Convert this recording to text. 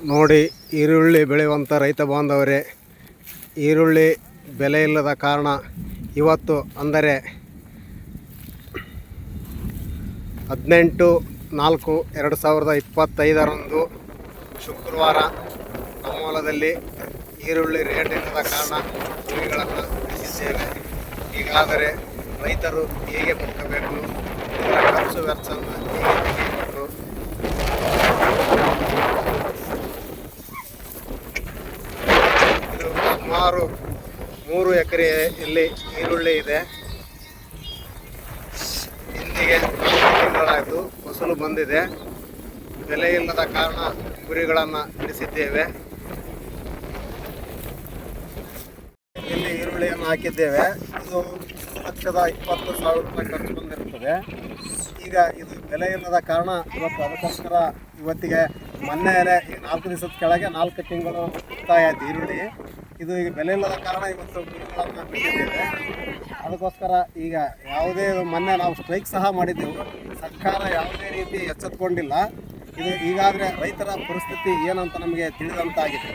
ನೋಡಿ ಈರುಳ್ಳಿ ಬೆಳೆಯುವಂಥ ರೈತ ಬಾಂಧವರೇ, ಈರುಳ್ಳಿ ಬೆಲೆ ಇಲ್ಲದ ಕಾರಣ ಇವತ್ತು ಅಂದರೆ ಹದಿನೆಂಟು ನಾಲ್ಕು ಎರಡು ಸಾವಿರದ ಇಪ್ಪತ್ತೈದರಂದು ಶುಕ್ರವಾರ ನಮ್ಮ ಹೊಲದಲ್ಲಿ ಈರುಳ್ಳಿ ರೇಟ್ ಇಲ್ಲದ ಕಾರಣ ಕುರಿಗಳನ್ನು ಬಿಡಿಸಿದ್ದೇವೆ ಹೀಗಾದರೆ ರೈತರು ಹೇಗೆ ಖರ್ಚು ಖರ್ಚು ವೆಚ್ಚವನ್ನು ಹೇಗೆ ತೆಗೆಯಬೇಕು ಇದು ಸುಮಾರು ಮೂರು ಎಕರೆ ಇಲ್ಲಿ ಈರುಳ್ಳಿ ಇದೆ. ನಾಲ್ಕು ತಿಂಗಳಾಯಿತು ಫಸಲು ಬಂದಿದೆ. ಬೆಲೆ ಇಲ್ಲದ ಕಾರಣ ಕುರಿಗಳನ್ನು ಬಿಡಿಸಿದ್ದೇವೆ ಇಲ್ಲಿ ಈರುಳ್ಳಿಯನ್ನು ಹಾಕಿದ್ದೇವೆ. ಇದು ಲಕ್ಷದ ಇಪ್ಪತ್ತು ಸಾವಿರ ರೂಪಾಯಿ ಖರ್ಚು ಬಂದಿರುತ್ತದೆ. ಈಗ ಇದು ಬೆಲೆ ಇಲ್ಲದ ಕಾರಣ ಇವತ್ತು ಅದಕ್ಕೋಸ್ಕರ ಇವತ್ತಿಗೆ ಮೊನ್ನೆ ನಾಲ್ಕು ದಿವಸದ ಕೆಳಗೆ ನಾಲ್ಕು ತಿಂಗಳು ಆಯ್ತು ಈರುಳ್ಳಿ. ಇದು ಈಗ ಬೆಲೆ ಇಲ್ಲದ ಕಾರಣ ಇವತ್ತು ಅದಕ್ಕೋಸ್ಕರ ಈಗ ಯಾವುದೇ ಮೊನ್ನೆ ನಾವು ಸ್ಟ್ರೈಕ್ ಸಹ ಮಾಡಿದ್ದೆವು. ಸರ್ಕಾರ ಯಾವುದೇ ರೀತಿ ಎಚ್ಚೆತ್ಕೊಂಡಿಲ್ಲ. ಇದು ಈಗಾದರೆ ರೈತರ ಪರಿಸ್ಥಿತಿ ಏನಂತ ನಮಗೆ ತಿಳಿದಂತಾಗಿದೆ.